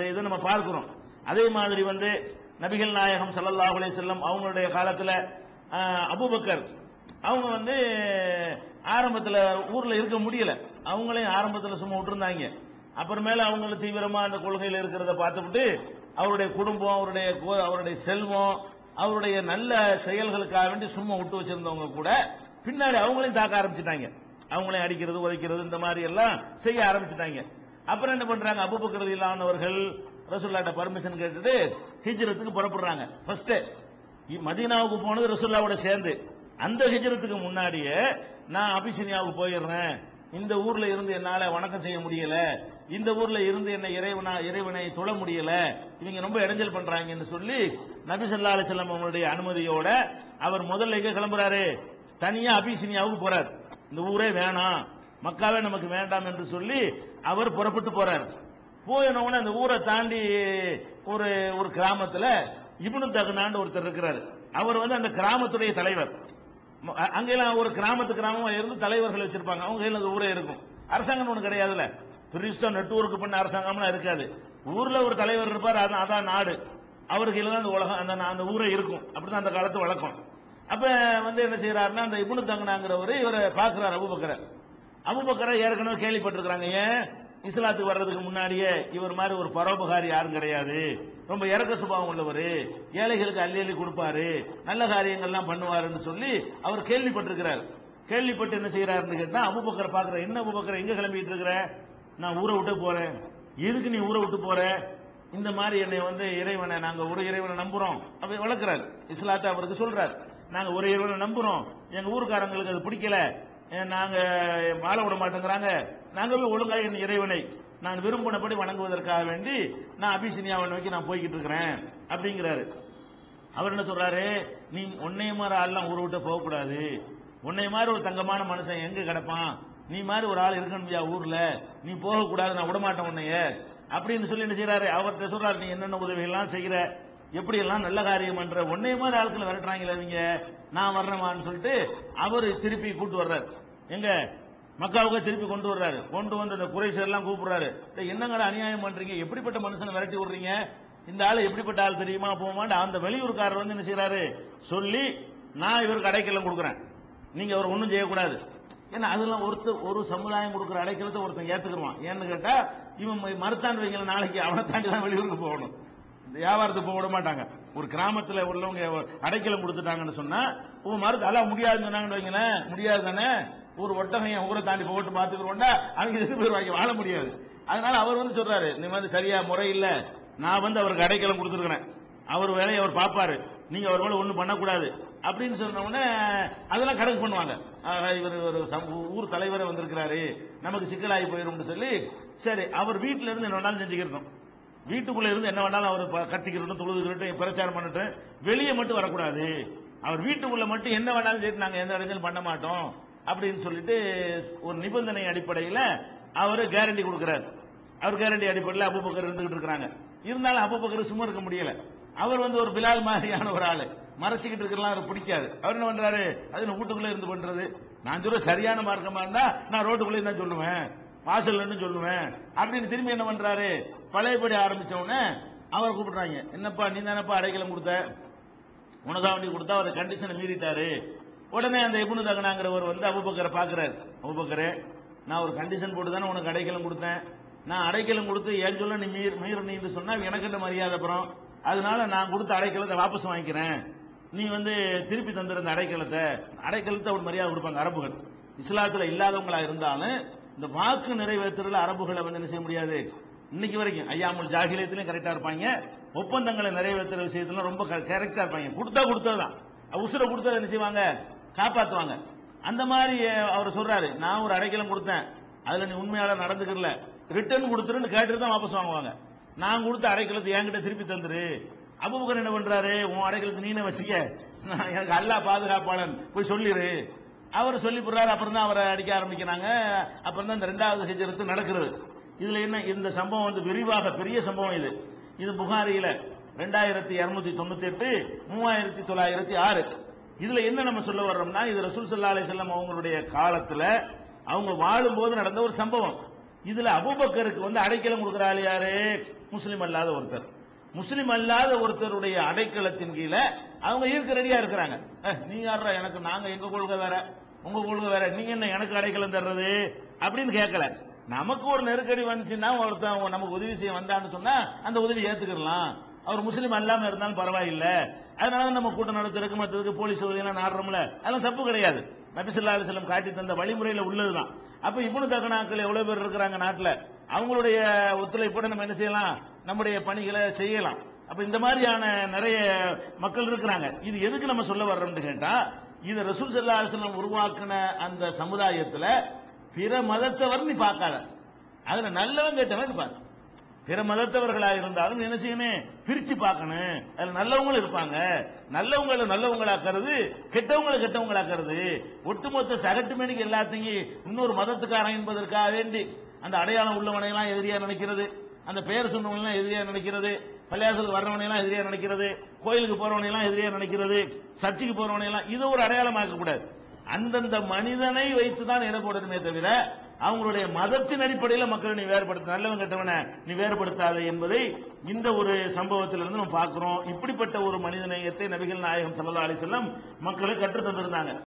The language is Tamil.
இதை நம்ம பார்க்கிறோம். அதே மாதிரி வந்து நபிகள் நாயகம் ஸல்லல்லாஹு அலே செல்லம் அவங்களுடைய காலத்தில் அபுபக்கர் அவங்க வந்து ஆரம்பத்தில் ஊரில் இருக்க முடியல. அவங்களையும் ஆரம்பத்தில் சும்மா விட்டுருந்தாங்க. அப்புறமேல அவங்கள தீவிரமாக அந்த கொள்கையில் இருக்கிறத பார்த்துவிட்டு அவருடைய குடும்பம் அவருடைய கோ- அவருடைய செல்வம் அவருடைய நல்ல செயல்களுக்காக வேண்டி சும்மா விட்டு வச்சிருந்தவங்க கூட பின்னாடி அவங்களையும் தாக்க ஆரம்பிச்சிட்டாங்க. அவங்களையும் அடிக்கிறது உதைக்கிறது இந்த மாதிரி எல்லாம் செய்ய ஆரம்பிச்சிட்டாங்க. அப்புறம் என்ன பண்றாங்க? அபுபக்கர் இல்லாதவர்கள் ரசூல்லாட்ட பர்மிஷன் கேட்டுட்டு ஹிஜ்ரத்துக்கு புறப்படுறாங்க. ஃபர்ஸ்ட் மதீனாவுக்கு போனது ரசூல்லாவோட சேர்ந்து. அந்த ஹிஜ்ரத்துக்கு முன்னாடியே நான் அபிசினியாவுக்கு போயிடுறேன். இந்த ஊர்ல இருந்து என்னால வணக்கம் செய்ய முடியல. இந்த ஊர்ல இருந்து என்ன இறைவனா இறைவனை தொழ முடியல. இவங்க ரொம்ப இடைஞ்சல் பண்றாங்கன்னு சொல்லி நபி ஸல்லல்லாஹு அலைஹி அவங்களுடைய அனுமதியோட அவர் முதல்ல எங்க கிளம்புறாரு? தனியா அபிசினியாவுக்கு போறார். இந்த ஊரே வேணாம். மக்காவே நமக்கு வேண்டாம் என்று சொல்லி அவர் புறப்பட்டு போறார். போயினவுடனே அந்த ஊரை தாண்டி ஒரு ஒரு கிராமத்துல இபுனு தகுனான்னு ஒருத்தர் இருக்கிறார். அவர் வந்து அந்த கிராமத்துடைய தலைவர். அங்கெல்லாம் ஒரு கிராமத்து கிராமமா இருந்து தலைவர்கள் வச்சிருப்பாங்க. அவங்க கையில் அந்த ஊரே இருக்கும். அரசாங்கம் ஒண்ணு கிடையாதுல பெருசா நெட்ஒர்க் பண்ண அரசாங்கம்லாம் இருக்காது. ஊர்ல ஒரு தலைவர் இருப்பார். அதான் அதான் நாடு. அவர் தான் அந்த உலகம் அந்த அந்த ஊரே இருக்கும். அப்படிதான் அந்த காலத்து வழக்கம். அப்ப வந்து என்ன செய்யறாருன்னா அந்த இபுனு தங்கனாங்கிறவர் இவரை பாக்குறாரு அபுபக்கரை. அபுபக்கரை ஏற்கனவே கேள்விப்பட்டிருக்கிறாங்க. ஏன்? இஸ்லாத்துக்கு வர்றதுக்கு முன்னாடியே இவர் மாதிரி ஒரு பரோபகாரி யாரும் கிடையாது. ரொம்ப இறக்க சுபாவம் உள்ளவர். ஏழைகளுக்கு அள்ளி அள்ளி கொடுப்பாரு. நல்ல காரியங்கள்லாம் பண்ணுவாருன்னு சொல்லி அவர் கேள்விப்பட்டிருக்கிறார். கேள்விப்பட்டு என்ன செய்யறாருன்னு கேட்டா அபுபக்கரை பாக்குற என்ன அபுபக்கரை எங்க கிளம்பிட்டு இருக்கிற? நான் ஊரை விட்டு போறேன். எதுக்கு நீ ஊரை விட்டு போற? இந்த மாதிரி என்னை வந்து இறைவனை நாங்க ஒரு இறைவனை நம்புறோம். அப்படி வளர்க்கிறார். இஸ்லாத்தை அவருக்கு சொல்றார். நாங்க ஒரு இறைவனை நம்புறோம். எங்க ஊருக்காரங்களுக்கு அது பிடிக்கல. நாங்க மாலை விட மாட்டேங்கிறாங்க. நாங்கள் போய் ஒழுங்கா என் இறைவனை நான் விரும்பினபடி வணங்குவதற்காக வேண்டி நான் அபிசினியாவை நோக்கி நான் போய்கிட்டு இருக்கிறேன் அப்படிங்கிறாரு. அவர் என்ன சொல்றாரு? நீ உன்னை மாதிரி ஆள்லாம் ஊரை விட்டு போகக்கூடாது. உன்னை மாதிரி ஒரு தங்கமான மனுஷன் எங்க கிடப்பான்? நீ மாதிரி ஒரு ஆள் இருக்கணும்யா ஊர்ல. நீ போகக்கூடாது நான் விடமாட்டேன் உன்னைய. அப்படின்னு சொல்லி என்ன செய்யறாரு அவர்கிட்ட சொல்றாரு நீ என்னென்ன உதவிகள்லாம் செய்கிற? எப்படி எல்லாம் நல்ல காரியம் பண்ற? உன்னைய மாதிரி ஆட்களை விரட்டுறாங்களே அவங்க நான் வர்றேமான்னு சொல்லிட்டு அவர் திருப்பி கூட்டு வர்றாரு. எங்க? மக்காவுக்கு திருப்பி கொண்டு வர்றாரு. கொண்டு வந்து அந்த குறைசர் எல்லாம் கூப்பிடுறாரு என்னங்கடா அநியாயம் பண்றீங்க? எப்படிப்பட்ட மனுஷனை விரட்டி விடுறீங்க? இந்த ஆள் எப்படிப்பட்ட ஆள் தெரியுமா? போமாண்டு அந்த வெளியூர்காரர் வந்து என்ன செய்யறாரு சொல்லி நான் இவருக்கு அடைக்கலம் கொடுக்குறேன். நீங்க அவர் ஒன்றும் செய்யக்கூடாது. ஏன்னா அதெல்லாம் ஒருத்தர் ஒரு சமுதாயம் கொடுக்குற அடைக்கலத்தை ஒருத்தன் ஏத்துக்கிடுவான். ஏன்னு கேட்டா இவன் மறுத்தாண்டு வைங்கள நாளைக்கு அவனை தாண்டி தான் வெளியூருக்கு போகணும். இந்த வியாபாரத்துக்கு போக விட மாட்டாங்க. ஒரு கிராமத்துல உள்ளவங்க அடைக்கலம் கொடுத்துட்டாங்கன்னு சொன்னா உன் மறுத்து அதான் முடியாதுன்னு சொன்னாங்கன்னு வைங்களேன். முடியாது தானே? ஒரு ஒட்டகம் என் ஊரை தாண்டி போட்டு பாத்துக்கிறோம்டா அவங்க அங்கே வாங்கி வாழ முடியாது. அதனால அவர் வந்து சொல்றாரு இந்த மாதிரி சரியா முறை இல்ல. நான் வந்து அவருக்கு அடைக்கலம் கொடுத்துருக்கிறேன். அவர் வேலையை அவர் பார்ப்பாரு. நீங்க அவர் மேல ஒண்ணும் பண்ணக்கூடாது. அப்படின்னு சொன்ன உடனே அதெல்லாம் கணக்கு பண்ணுவாங்க. இவர் ஒரு சம்- ஊர் தலைவரை வந்திருக்கிறாரு. நமக்கு சிக்கலாகி போயிடும்னு சொல்லி சரி அவர் வீட்டில இருந்து என்ன வேணாலும் செஞ்சுக்கிறோம் வீட்டுக்குள்ள இருந்து என்ன வேணாலும் அவர் ப- கத்திக்கிறட்டும் தொழுதுக்கிறட்டும் பிரச்சாரம் பண்ணட்டும். வெளியே மட்டும் வரக்கூடாது. அவர் வீட்டுக்குள்ள மட்டும் என்ன வேணாலும் சரி நாங்கள் எந்த இடத்துலையும் பண்ண மாட்டோம். அப்படின்னு சொல்லிட்டு ஒரு நிபந்தனை அடிப்படையில் அவர் கேரண்டி கொடுக்கிறார். அவர் கேரண்டி அடிப்படையில் அபுபக்கர் இருந்துகிட்டு இருக்கிறாங்க. இருந்தாலும் அபுபக்கர் சும்மா இருக்க முடியல. அவர் வந்து ஒரு பிலால் மாதிரியான ஒரு ஆள். மறைச்சிக்கிட்டு இருக்கலாம் அவர் பிடிக்காது. அவர் என்ன பண்றாரு? அது நான் இருந்து பண்றது? நான் சொல்ற சரியான மார்க்கமா இருந்தா நான் ரோட்டுக்குள்ளே தான் சொல்லுவேன். வாசல்ல சொல்லுவேன். அப்படின்னு திரும்பி என்ன பண்றாரு? பழையபடி ஆரம்பிச்ச உடனே அவரை கூப்பிடுறாங்க. என்னப்பா நீ தானப்பா அடைக்கலம் கொடுத்த? உனதா கொடுத்தா? அவர் கண்டிஷனை மீறிட்டாரு. உடனே அந்த இப்னு தகனாங்கிறவர் வந்து அபுபக்கரை பார்க்குறாரு. அபுபக்கரே நான் ஒரு கண்டிஷன் போட்டு தானே உனக்கு அடைக்கலம் கொடுத்தேன். நான் அடைக்கலம் கொடுத்து என் சொல்ல நீ மீர் நீங்க சொன்னால் எனக்கு என்ன மரியாதை அப்புறம்? அதனால நான் கொடுத்த அடைக்கலத்தை வாபஸ் வாங்கிக்கிறேன். நீ வந்து திருப்பி தந்திருந்த அடைக்கலத்தை. அடைக்கலத்தை ஒரு மரியாதை கொடுப்பாங்க அரபுகள். இஸ்லாத்தில் இல்லாதவங்களா இருந்தாலும் இந்த வாக்கு நிறைவேற்றுறதுல அரபுகளை வந்து என்ன செய்ய முடியாது? இன்னைக்கு வரைக்கும் ஐயாமுல் ஜாகிலியத்திலையும் கரெக்டாக இருப்பாங்க. ஒப்பந்தங்களை நிறைவேற்றுற விஷயத்துல ரொம்ப கரெக்டாக இருப்பாங்க. கொடுத்தா கொடுத்தது தான் உசுரை கொடுத்தா என்ன செய்வாங்க? காப்பாத்துவாங்க. அந்த மாதிரி அவர் சொல்றாரு நான் ஒரு அடைக்கலம் கொடுத்தேன். அதுல நீ உண்மையால நடந்துக்கல ரிட்டர்ன் கொடுத்துருன்னு கேட்டுட்டு தான் வாபஸ் வாங்குவாங்க. நான் கொடுத்த அடைக்கலத்தை என்கிட்ட திருப்பி தந்துரு. அபுபக்கர் என்ன பண்றாரு? உன் அடைக்கலத்தை நீனே வச்சுக்க. நான் எனக்கு அல்லாஹ் பாதுகாப்பாளன். போய் சொல்லிடு அவர் சொல்லி போடுறாரு அப்புறம் தான் அவரை அடிக்க ஆரம்பிக்கிறாங்க. அப்புறம் தான் இந்த ரெண்டாவது ஹெஜரத்து நடக்கிறது இதுல என்ன இந்த சம்பவம் வந்து விரிவாக பெரிய சம்பவம் இது. இது புகாரியில ரெண்டாயிரத்தி இருநூத்தி தொண்ணூத்தி எட்டு மூவாயிரத்தி தொள்ளாயிரத்தி ஆறு. இதுல என்ன நம்ம சொல்ல வர்றோம்னா இது ரசூல் சல்லா அலிசல்லாம் அவங்களுடைய காலத்துல அவங்க வாழும்போது நடந்த ஒரு சம்பவம். இதுல அபூபக்கருக்கு வந்து அடைக்கலம் கொடுக்கிறாள் யாரே? யாரு முஸ்லிம் அல்லாத ஒருத்தர். முஸ்லீம் அல்லாத ஒருத்தருடைய அடைக்கலத்தின் கீழே அவங்க ஈர்க்க ரெடியா இருக்கிறாங்க. நீ யாரா எனக்கு நாங்க எங்க கொள்கை வேற? உங்க கொள்கை வேற. நீங்க என்ன எனக்கு அடைக்கலம் தர்றது? அப்படின்னு கேட்கல நமக்கு ஒரு நெருக்கடி வந்துச்சுன்னா ஒருத்தன் நமக்கு உதவி செய்ய வந்தான்னு சொன்னா அந்த உதவி ஏத்துக்கலாம் அவர் முஸ்லீம் அல்லாம இருந்தாலும் பரவாயில்ல. அதனால நம்ம கூட்டம் நடத்துறதுக்கு மற்றதுக்கு போலீஸ் உதவியெல்லாம் நாடுறோம்ல அதெல்லாம் தப்பு கிடையாது. நபிசுல்லா அலிஸ்லம் காட்டி தந்த வழிமுறையில உள்ளதுதான். அப்ப இவனு தகனாக்கள் எவ்வளவு பேர் இருக்கிறாங்க நாட்டுல? அவங்களுடைய ஒத்துழைப்போட நம்ம என்ன செய்யலாம்? நம்முடைய பணிகளை செய்யலாம். அப்ப இந்த மாதிரியான நிறைய மக்கள் இருக்கிறாங்க. இது எதுக்கு நம்ம சொல்ல வர்றோம்னு கேட்டா இது ரசூல் சல்லா அலிஸ்லம் உருவாக்குன அந்த சமுதாயத்துல பிற மதத்தவர் நீ பார்க்காத. அதுல நல்லவன் கேட்டவன் நீ பாரு பிற மதத்தவர்களா இருந்தாலும் என்ன செய்யணும்? பிரிச்சு பார்க்கணும். அதுல நல்லவங்களும் இருப்பாங்க. நல்லவங்களை நல்லவங்களாக்குறது கெட்டவங்களை கெட்டவங்களாக்குறது. ஒட்டுமொத்த சகட்டு மேனிக்கு எல்லாத்தையும் இன்னொரு மதத்துக்காரன் என்பதற்காக வேண்டி அந்த அடையாளம் உள்ளவனையெல்லாம் எதிரியா நினைக்கிறது. அந்த பெயர் சொன்னவனை எதிரியா நினைக்கிறது. பள்ளியாசலுக்கு வர்றவனையெல்லாம் எதிரியா நினைக்கிறது. கோயிலுக்கு போறவனையெல்லாம் எதிரியா நினைக்கிறது. சர்ச்சுக்கு போறவனையெல்லாம் இது இதை ஒரு அடையாளமாக்க கூடாது. அந்தந்த மனிதனை வைத்து தான் இட போடணுமே தவிர அவங்களுடைய மதத்தின் அடிப்படையில் மக்களை நீ வேறுபடுத்த நல்லவன் கெட்டவனை நீ வேறுபடுத்தாத என்பதை இந்த ஒரு சம்பவத்திலிருந்து நம்ம பார்க்கிறோம். இப்படிப்பட்ட ஒரு மனித நேயத்தை நபிகள் நாயகம் சல்லா அலைஹி மக்களை கற்றுத்தந்திருந்தாங்க. கற்றுத் தந்திருந்தாங்க